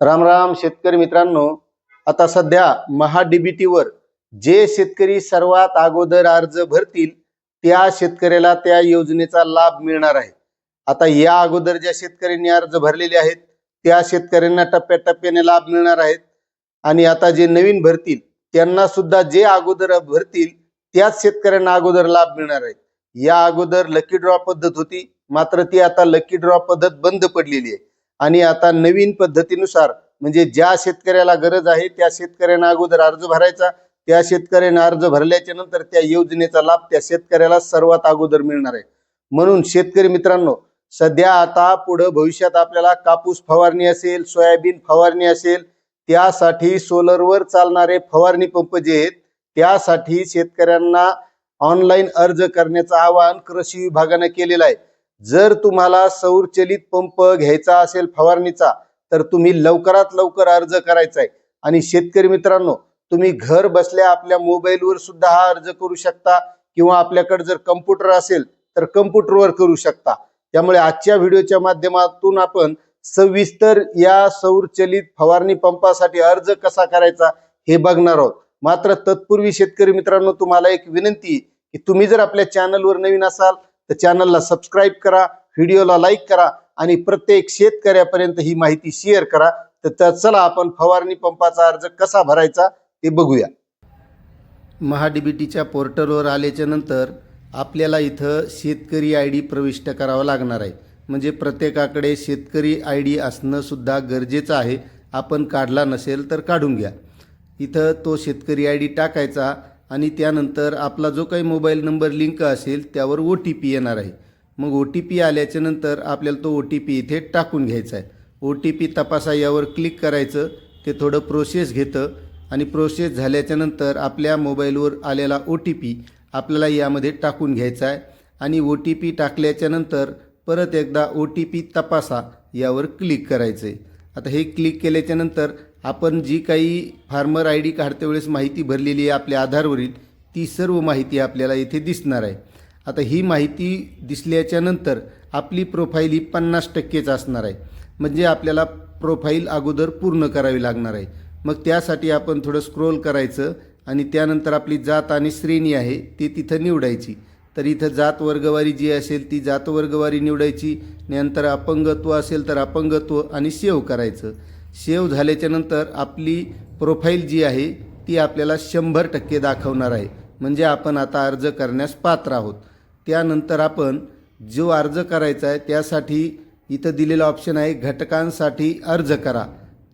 राम राम शेतकरी मित्रांनो. आता सध्या महाडीबीटीवर जे शेतकरी सर्वात अगोदर अर्ज भरतील त्या शेतकऱ्याला त्या योजनेचा लाभ मिळणार आहे. आता या अगोदर ज्या शेतकऱ्यांनी अर्ज भरलेले आहेत त्या शेतकऱ्यांना टप्प्याटप्प्याने लाभ मिळणार आहेत. आणि आता जे नवीन भरतील त्यांना सुद्धा जे अगोदर भरतील त्याच शेतकऱ्यांना अगोदर लाभ मिळणार आहे. या अगोदर लकी ड्रॉ पद्धत होती मात्र ती आता लकी ड्रॉ पद्धत बंद पडलेली आहे. आणि आता नवीन पद्धतीनुसार म्हणजे ज्या शेतकऱ्याला गरज आहे त्या शेतकऱ्यांना अगोदर अर्ज भरायचा. त्या शेतकऱ्याने अर्ज भरल्याच्या नंतर त्या योजनेचा लाभ त्या शेतकऱ्याला सर्वात अगोदर मिळणार आहे. म्हणून शेतकरी मित्रांनो सध्या आता पुढं भविष्यात आपल्याला कापूस फवारणी असेल सोयाबीन फवारणी असेल त्यासाठी सोलरवर चालणारे फवारणी पंप जे आहेत त्यासाठी शेतकऱ्यांना ऑनलाईन अर्ज करण्याचं आवाहन कृषी विभागानं केलेलं आहे. जर तुम्हाला सौरचलित पंप घ्यायचा असेल फवारणीचा तर तुम्ही लवकरात लवकर अर्ज करायचा आहे आणि शेतकरी मित्रांनो तुम्ही घर बसल्या आपल्या मोबाईलवर सुद्धा हा अर्ज करू शकता किंवा आपल्याकडे जर कम्प्युटर असेल तर कम्प्युटरवर करू शकता. त्यामुळे आजच्या व्हिडिओच्या माध्यमातून आपण सविस्तर या सौरचलित फवारणी पंपासाठी अर्ज कसा करायचा हे बघणार आहोत. मात्र तत्पूर्वी शेतकरी मित्रांनो तुम्हाला एक विनंती की तुम्ही जर आपल्या चॅनलवर नवीन असाल तर चॅनलला सबस्क्राईब करा व्हिडिओला लाईक करा आणि प्रत्येक शेतकऱ्यापर्यंत ही माहिती शेअर करा. तर चला आपण फवारणी पंपाचा अर्ज कसा भरायचा ते बघूया. महाडीबीटीच्या पोर्टलवर आल्याच्यानंतर आपल्याला इथं शेतकरी आय डी प्रविष्ट करावा लागणार आहे. म्हणजे प्रत्येकाकडे शेतकरी आय डी असणंसुद्धा गरजेचं आहे. आपण काढला नसेल तर काढून घ्या. इथं तो शेतकरी आय डी टाकायचा. आणि त्यानंतर आपला जो काही मोबाईल नंबर लिंक असेल त्यावर ओ टी पी येणार आहे. मग ओ टी पी आल्याच्यानंतर आपल्याला तो ओ टी पी इथे टाकून घ्यायचा आहे. ओ टी पी तपासा यावर क्लिक करायचं ते थोडं प्रोसेस घेतं आणि प्रोसेस झाल्याच्यानंतर आपल्या मोबाईलवर आलेला ओ टी पी आपल्याला यामध्ये टाकून घ्यायचा आहे. आणि ओ टी पी टाकल्याच्या नंतर परत एकदा ओ टी पी तपासा यावर क्लिक करायचं आहे आता हे क्लिक केल्याच्यानंतर आपण जी काही फार्मर आय डी काढते वेळेस माहिती भरलेली आहे आपल्या आधारवरील ती सर्व माहिती आपल्याला इथे दिसणार आहे. आता ही माहिती दिसल्याच्यानंतर आपली प्रोफाईल ही पन्नास टक्केच असणार आहे. म्हणजे आपल्याला प्रोफाईल अगोदर पूर्ण करावी लागणार आहे. मग त्यासाठी आपण थोडं स्क्रोल करायचं आणि त्यानंतर आपली जात आणि श्रेणी आहे ती तिथं निवडायची. तर इथं जात वर्गवारी जी असेल ती जात वर्गवारी निवडायची. नंतर अपंगत्व असेल तर अपंगत्व आणि सेव्ह करायचं. सेव्ह झाल्याच्यानंतर आपली प्रोफाईल जी आहे ती आपल्याला शंभर टक्के दाखवणार आहे. म्हणजे आपण आता अर्ज करण्यास पात्र आहोत. त्यानंतर आपण जो अर्ज करायचा आहे त्यासाठी इथं दिलेलं ऑप्शन आहे घटकांसाठी अर्ज करा.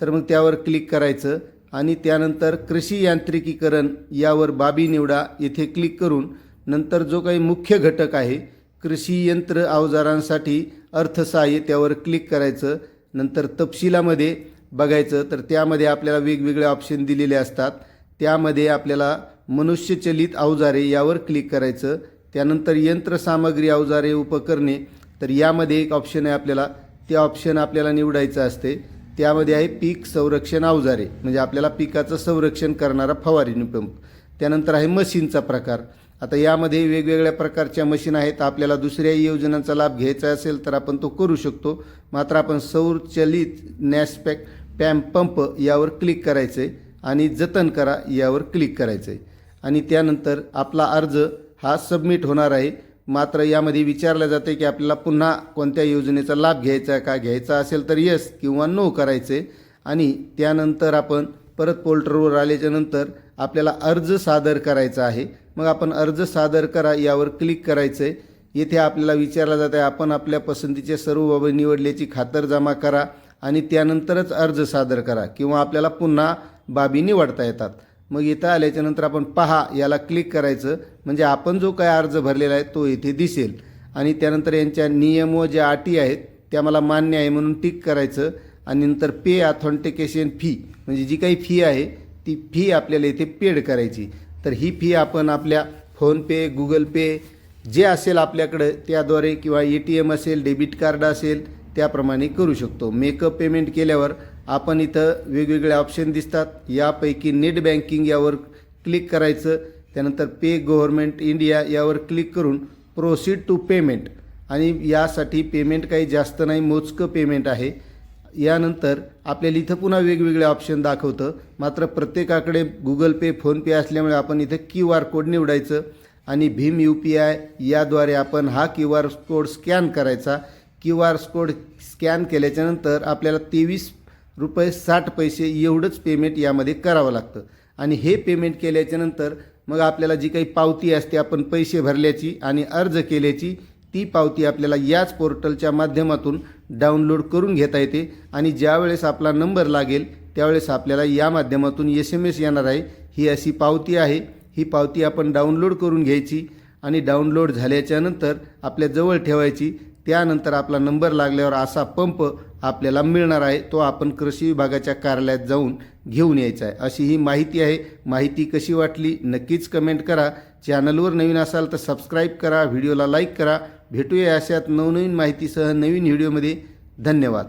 तर मग त्यावर क्लिक करायचं आणि त्यानंतर कृषी यांत्रिकीकरण यावर बाबी निवडा येथे क्लिक करून नंतर जो काही मुख्य घटक आहे कृषी यंत्र अवजारांसाठी अर्थसहाय्य त्यावर क्लिक करायचं. नंतर तपशिलामध्ये बघायचं तर त्यामध्ये आपल्याला वेगवेगळे ऑप्शन दिलेले असतात. त्यामध्ये आपल्याला मनुष्यचलित अवजारे यावर क्लिक करायचं. त्यानंतर यंत्रसामग्री अवजारे उपकरणे तर यामध्ये एक ऑप्शन आहे आपल्याला. ते ऑप्शन आपल्याला निवडायचं असते. त्यामध्ये आहे पीक संरक्षण अवजारे म्हणजे आपल्याला पिकाचं संरक्षण करणारा फवारणी पंप त्यानंतर आहे मशीनचा प्रकार. आता यामध्ये वेगवेगळ्या प्रकारच्या मशीन आहेत. आपल्याला दुसऱ्याही योजनांचा लाभ घ्यायचा असेल तर आपण तो करू शकतो. मात्र आपण सौरचलित नॅसपॅक पॅम पंप यावर क्लिक करायचं आहे आणि जतन करा यावर क्लिक करायचं आहे आणि त्यानंतर आपला अर्ज हा सबमिट होणार आहे. मात्र यामध्ये विचारलं जाते की आपल्याला पुन्हा कोणत्या योजनेचा लाभ घ्यायचा आहे का घ्यायचा असेल तर येस किंवा नो करायचे आणि त्यानंतर आपण परत पोल्टरवर आल्याच्यानंतर आपल्याला अर्ज सादर करायचा आहे. मग आपण अर्ज सादर करा यावर क्लिक करायचं आहे येथे आपल्याला विचारलं जात आहे आपण आपल्या पसंतीचे सर्व बाबी निवडल्याची खातर जमा करा. आणि त्यानंतरच अर्ज सादर करा किंवा आपल्याला पुन्हा बाबी निवडता येतात. मग इथं आल्याच्यानंतर आपण पहा याला क्लिक करायचं. म्हणजे आपण जो काय अर्ज भरलेला आहे तो इथे दिसेल. आणि त्यानंतर यांच्या नियम व ज्या अटी आहेत त्या मला मान्य आहे म्हणून टिक करायचं. आणि नंतर पे ऑथेंटिकेशन फी म्हणजे जी काही फी आहे ती फी आपल्याला इथे पेड करायची. तर ही फी आपण आपल्या फोनपे गुगल पे जे असेल आपल्याकडं त्याद्वारे किंवा ए टी एम असेल डेबिट कार्ड असेल त्याप्रमाणे करू शकतो. मेकअप पेमेंट केल्यावर आपण इथं वेगवेगळे ऑप्शन दिसतात. यापैकी नेट बँकिंग यावर क्लिक करायचं. त्यानंतर पे गव्हर्मेंट इंडिया यावर क्लिक करून प्रोसीड टू पेमेंट आणि यासाठी पेमेंट काही जास्त नाही मोजकं पेमेंट आहे. यानंतर आपल्याला इथं पुन्हा वेगवेगळे ऑप्शन दाखवतं. मात्र प्रत्येकाकडे गुगल पे फोनपे असल्यामुळे आपण इथं क्यू आर कोड निवडायचं. आणि भीम यू पी आय याद्वारे आपण हा क्यू आर कोड स्कॅन करायचा. क्यू आर कोड स्कॅन केल्याच्यानंतर आपल्याला तेवीस रुपये साठ पैसे एवढंच पेमेंट यामध्ये करावं लागतं. आणि हे पेमेंट केल्याच्यानंतर मग आपल्याला जी काही पावती असते आपण पैसे भरल्याची आणि अर्ज केल्याची ती पावती आपल्याला याच पोर्टलच्या माध्यमातून डाउनलोड करून घेता येते. आणि ज्यावेळेस आपला नंबर लागेल त्यावेळेस आपल्याला या माध्यमातून एस एम एस येणार आहे. ही अशी पावती आहे. ही पावती आपण डाउनलोड करून घ्यायची आणि डाउनलोड झाल्याच्यानंतर आपल्या जवळ ठेवायची. त्यानंतर आपला नंबर लागल्यावर असा पंप आपल्याला मिळणार आहे तो आपण कृषी विभागाच्या कार्यालयात जाऊन घेऊन यायचा आहे. अशी ही माहिती आहे. माहिती कशी वाटली नक्कीच कमेंट करा. चॅनलवर नवीन असाल तर सबस्क्राईब करा व्हिडिओला लाईक करा. भेटूया अशात नवनवीन माहितीसह नवीन व्हिडिओमध्ये. धन्यवाद.